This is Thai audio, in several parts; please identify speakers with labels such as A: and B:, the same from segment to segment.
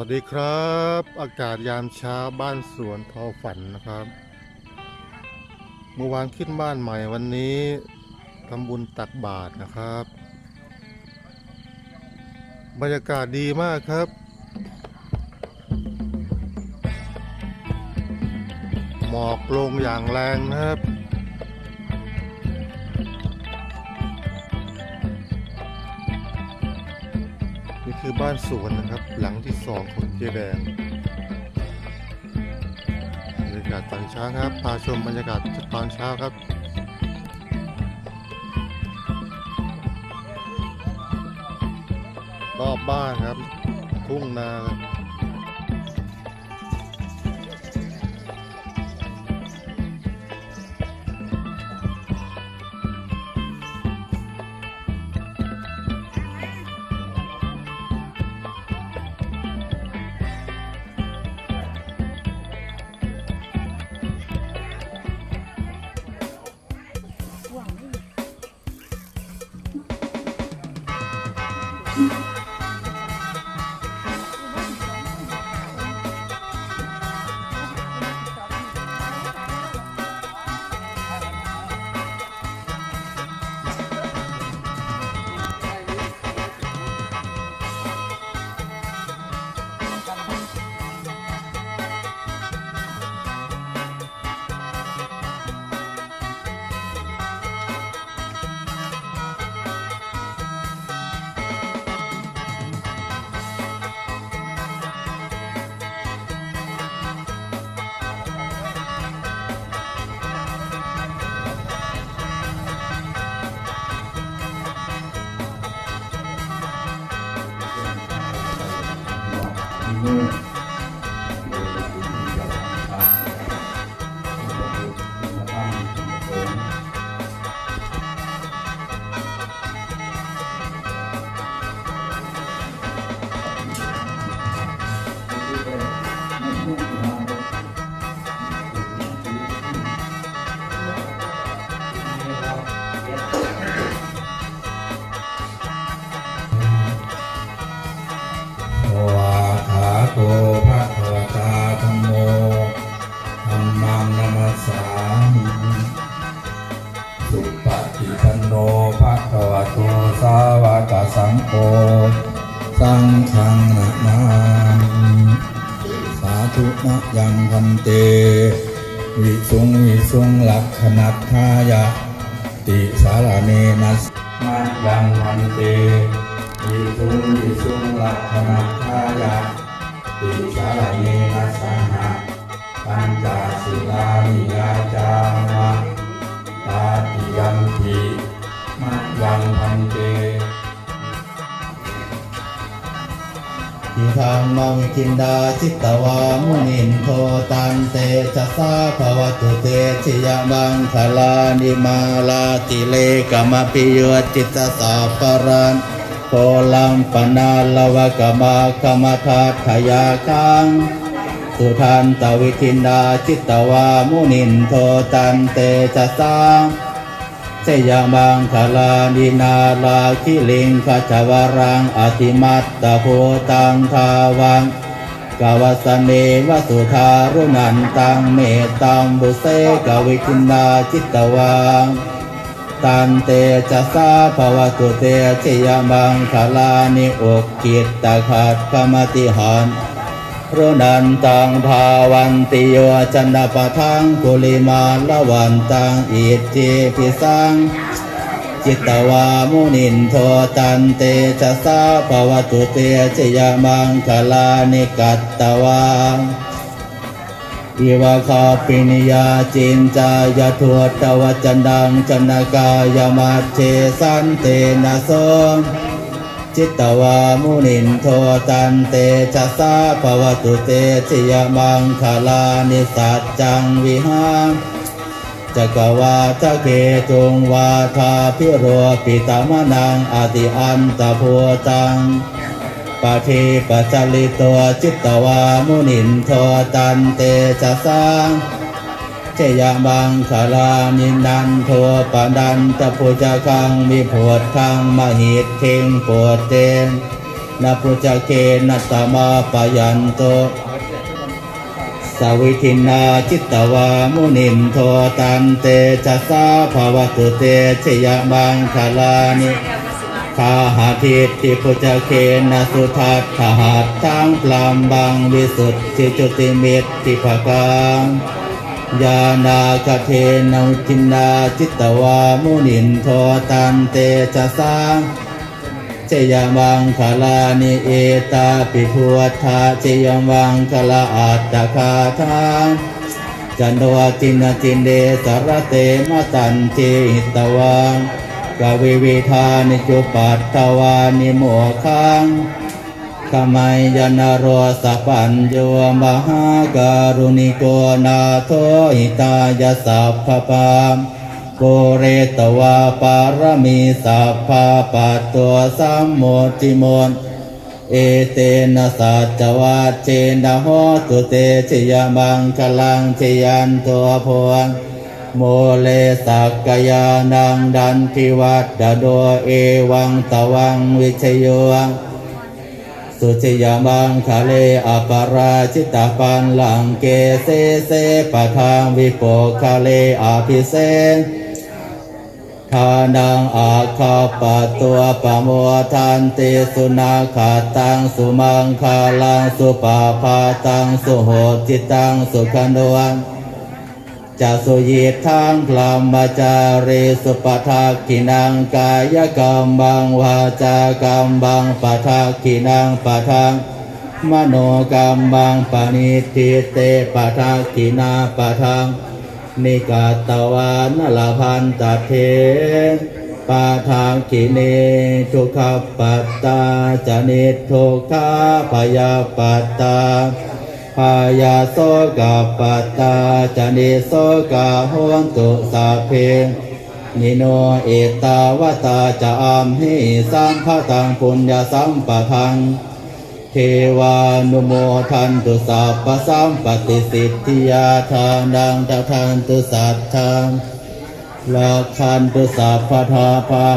A: วัสดีครับ อากาศยามเช้าบ้านสวนทอฝันนะครับ เมื่อวานขึ้นบ้านใหม่วันนี้ทำบุญตักบาตรนะครับ บรรยากาศดีมากครับ หมอกลงอย่างแรงนะครับ คือบ้านสวนนะครับ หลังที่สองของเจแดงบรรยากาศตอนเช้าครับ พาชมบรรยากาศตอนเช้าครับรอบบ้านครับ ทุ่งนา ค
B: พันเต วิสุงวิสุงลักขณัตถายะ ติสารเนนัสมายังพันเต วิสุงวิสุงลักขณัตถายะ ติสารเนนัสหะปัญจศิลานิยาจามะตาติยัมปิมายังพันเต
C: ทิธรรมังคินดาจิตตวามุนินโทตันเตชะสาภวตุเตชิยมังคลานิมาลาติเลกมปิโยจิตตสาปรันโพลัมปนาลวกมากมทาขยาคังสุทันตวิคินดาจิตตวามุนินโทตันเตชะสา สยมังคลานินาลาคิลิงขจวรังอธิมัตตโพตังทาวังกาวสเนวสุธารุนันตังเมตตัมบุเสกวิคินาจิตตวังตันเตจะสาภวตุเตชยมังคลานิอกกิตตขัดขมติหัน รนันตังภาวันติโยจันนปะทังกุลิมาละวันตังอิทธิพิสังจิตตวามุนินโทตันเตชะสาภวตุเตชยมังคลานิกัตตวาอิวะคาปินิยาจินจายทวตวจันดังจันนกายมัจเชสันเตนะโส จิตตวามุนินโทตันเตชะสาภวตุเตชิยมังคลานิสัจจังวิหารจักวาทะเกตุงวาทาพิโรปิตามนังอติอันตโพตังปะเทปัจลิตัวจิตตวามุนินโทตันเตชะสาเจยมังคลานินันโทปนันตพุจคังมีโพดคังมหิตเทงโพดเตนนาปุจเกนัตตมาปยันโตสวิทินาจิตตวามุนินโทตันเตจัสสาภาวตุเตชยมังคลานิคาหาทิติปุจเกนะสุทัตถหัตทั้งพลามบังวิสุทธิจุติมิตติภกัง ยานาคเทนอุจินนาจิตตวามุนินโทตันเตจัสสาเจยมังคลานิเอตาปิพุทธาเจยมังคลาอัตตะคาทาจันโดจินจินเดสรเตมตันติตวังกวิวิธานิจุปัตตวานิโมคัง ขมัยยนโรสปัญโยมหาการุณิโกนาโทหิตายสัพพปามโกเรตวาปารมีสัพพาปัตตัวสัมโมติมนเอเตนะสัจวัตเจนะโหตุเตชยมังคลังชยันตัวพวงโมเลสักกยานังดันทิวัตดโดเอวังตวังวิชโย สุจิยมังคาเลอปาราชิตาปันหลังเกเซเซปะทางวิโปคาเลอาภิเศษทานังอาคาปะตัวปะโมทันติสุนาขาตังสุมังคาลังสุปาพาตังสุโหจิตังสุขันวัน จะสุยีทางพรหมจารีสุปทักขินังกายกรรมบังวาจากรรมบังปทักขินังปทังมโนกรรมังปณิทิเตปทักขินาปทังนิกาตวานลพันตเทปาทางขิเนทุกขปัตตาจนิทุกขาพยาปัตตา พายาโสกาปตตาจานิโสกาโหนตุสาเพนิโนเอตาวตาจะอามหิสัมภตังปุญญาสัมปทัง เทวานุโมทันตุสัพพสัมปติสิทธิยาทานังตะทันตุสัทธาลักขันตุสัพพทาภา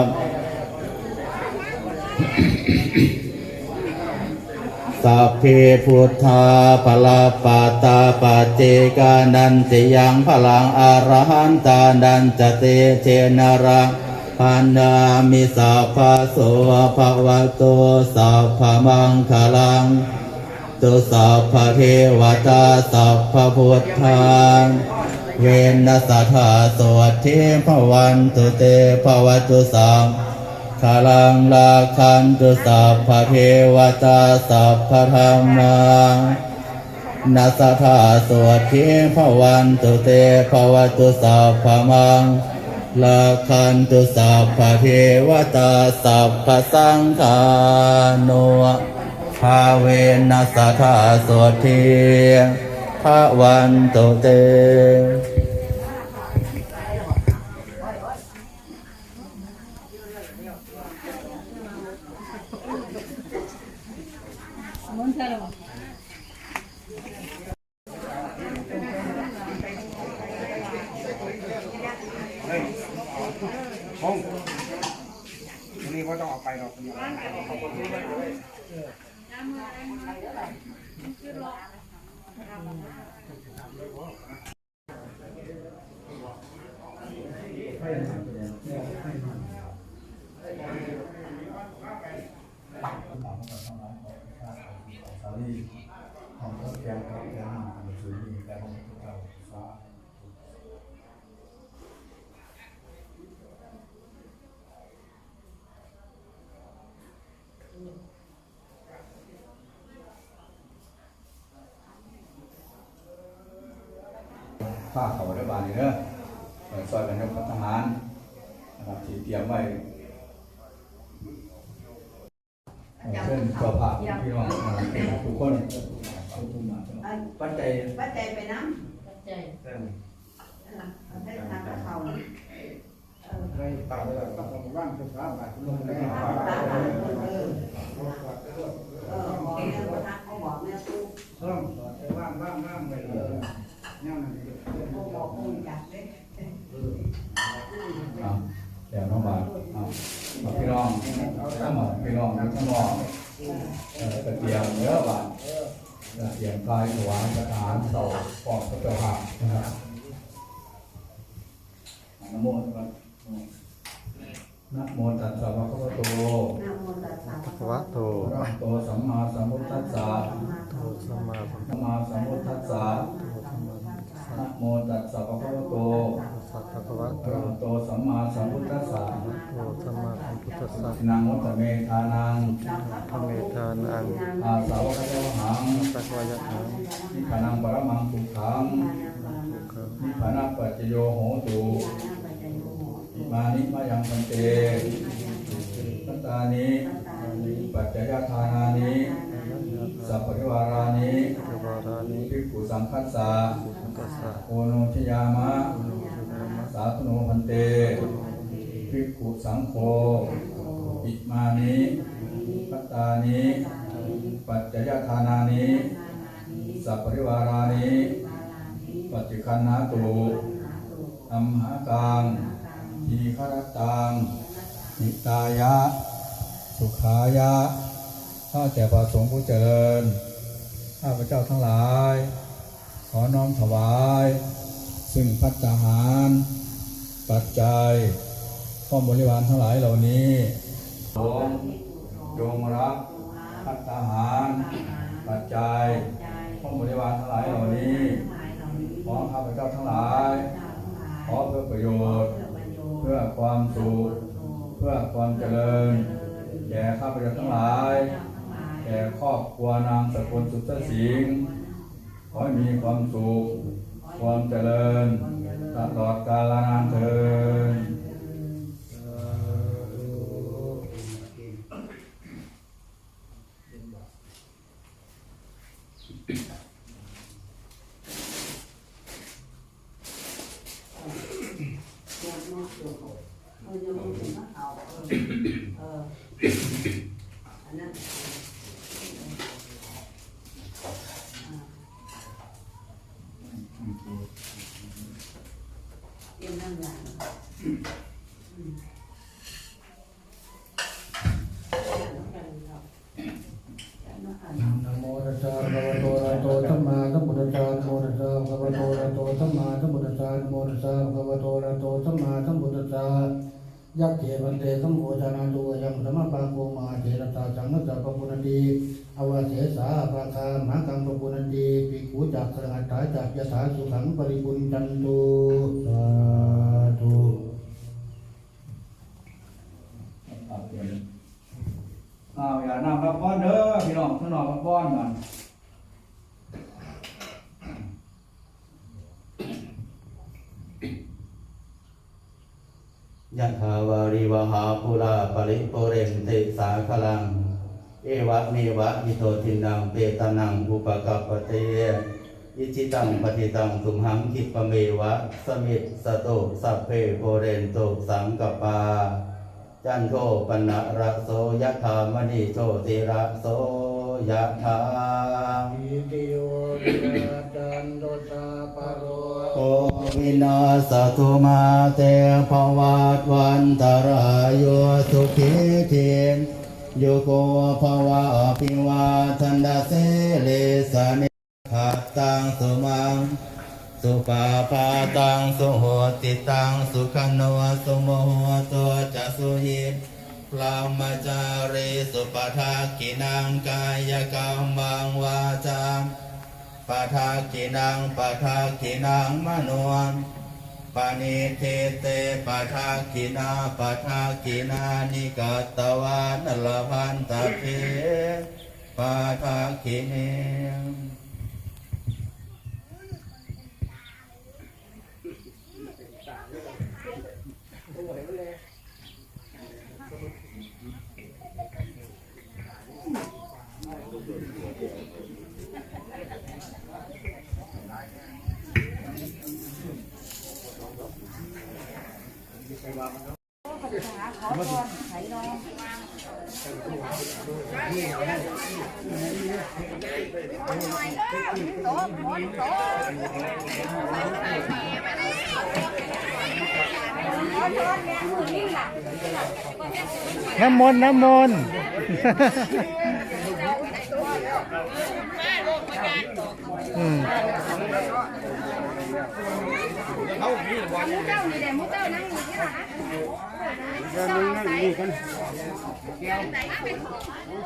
C: สัพเพพุทธาภลาปาตตาปเจกานันติยังพลังอรหันตานันจเตเจนรังพันนามิสัพพะโสภะวะโตสัพพะมังคลังตุสัพพะเทวตาสัพพะพุทธาเวนนสัทธาสวัสเทภวันตุเตภวตุสัม คาลังลาคันตุสัพพะเทวตาสัพพะธรรมานัสะธาสวดเทภวันตุเตภวตุสัพพมังลาคันตุสัพพะเทวตาสัพพะสังฆานุภาเวนัสะธาสวดเทภวันตุเต
D: ห้องวันนี้ว่าต้องออกไปหรอก
B: ข้าเขาได้บานนี่เด้อไปซอยกันยกทหารนะครับที่เตรียมไว้เช่นตัวผ่าพี่น้องทุกคนปัจจัย
E: ปัจจัยไปน้
F: ใจำ
E: ให้ทางเขา
D: ไม่ต่างเลยต้องว่างเป็นสามบาทลงได้
E: เออเออบอกแม่ว่าเขาบอกแม่กู
D: เพิ่มต่อไปว่างว่างว่างเลยเนี่ยมัน
E: เขาบอกกูจัดเลย
B: เดี๋ยวน้องบาทพี่น้องทั้งหมดพี่น้องทั้งหมด เออก็เตรียมเนื้อบาท เตรียมกายถวายประทานต่อปอกพระเจ้าค่ะนะครับนโมตัสนะโมตัสสะภะคะวะโต
E: นะโมตัสสะ
A: ภะคะวะโต
B: อะระโตสัมมาสัมพุทธัสสะ
A: โตสัมมาสัม
B: พุทธัสสะนะโมตัสสะภะคะวะโต
A: สสะภะคะวะ
B: อะ
A: โต
B: ระหะโตสัมมาสัมพุทธัสสะ
A: โตสัมมาสัมพุทธัสสะ
B: นังวัตเมธานัง
A: ธรรมเมธานัง
B: อาสาวกเจ้าหัง
A: สักวายะหัง
B: นิพพานังปรมังสุขัง
A: ทุกขัง
B: นิพพานัปัจจโยโหตุอิมานิมายังพันเตตัตตานิปัจจยทานานิสัพพริวารานิ
A: เทวารานิ
B: ภิกขุสังคัสสะ
A: สังกัสสะ
B: โอโนชยามะ
A: โนสุนามะ
B: สาธุโนพันเตภิกขุสังโฆอิมานิปัตตานิปัจจยทานานิสัพริวารานิปฏิคันนาตุอัมหากังทีฆรตังนิตายะ สุขายะข้าแต่พระสงฆ์ผู้เจริญ ข้าพระเจ้าทั้งหลาย ขอน้อมถวาย ซึ่งพัฒหาร ปัจจัยข้อมบริวารทั้งหลายเหล่านี้สงจงรับพัฒหาร ปัจจัยข้อมบริวารทั้งหลายเหล่านี้ ขอข้าพเจ้าทั้งหลาย ขอเพื่อประโยชน์ เพื่อความสุข เพื่อความเจริญ แก่ข้าพเจ้าทั้งหลาย แก่ครอบครัวนางสกุลสุทธสิงห์ขอให้มีความสุข ความเจริญ ลอดกาลนานเถิน
E: เออจะมึงถึงมาเอาเอออันนั้นเตรียมนั่งอย่าง
F: นะโมตัสสะภะคะวะโตอะระหะโตสัมมาสัมพุทธัสสะนะโมตัสสะภะคะวะโตอะระหะโตสัมมาสัมพุทธัสสะ นะโมตัสสะภะคะวะโตอะระโตสัมมาสัมพุทธัสสะยักเขวันเตสัมโฆชานาตุยังธรรมปาโกมาเถรตาสังฆสัพพะปุณตีอวเสสาภาคาหมากังปะปุณตีภิกขุจักสหัตถาจักยถาสุขังปริปุญจันตุสาธุ
B: อ้าวอย่านำรับป้อนเด้อพี่น้องข้างนอกรับป้อนก่อน
C: ยะถาวาริว หาภูราปริโปเรนติสาคลัง เอวะเมวะมิโตทินังเปตานังอุปกัปปเตอิจิตังปฏิตังสุมหังคิปเมวะ สมิตสตุสัพเพโปเรนโตสังกปา จันโทปนะระโสยะธามณีโชติระโสยะธา
F: อิติโย
C: วินาสตุมาเตภวัตวันตรายโยสุขีทินโยโกภวะอภิวาทันดาเสเลสานิขัตตังสุมังสุปาปาตังสุโหติตังสุขโนสุโมโหตัวจะสุหิตพรามจารีสุปทากินังกายกรรมังวาจาม ปทากินังปทากินังมโนนปณิเทเตปทากินาปทากินานิกาตวานลพันตเพปทากิเน
A: น้ำมนต์น้ำมนต์อืม
G: เจ้านี่แหละมุเจ้านั่งอยู่ที่ไหน
D: เดี๋ยวมึงนั่งนี่กันแก้ว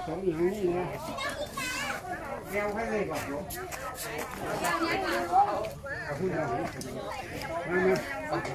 D: สองอย่างนี้นะแก้วให้เลยก่อนเอาพูดเอามาม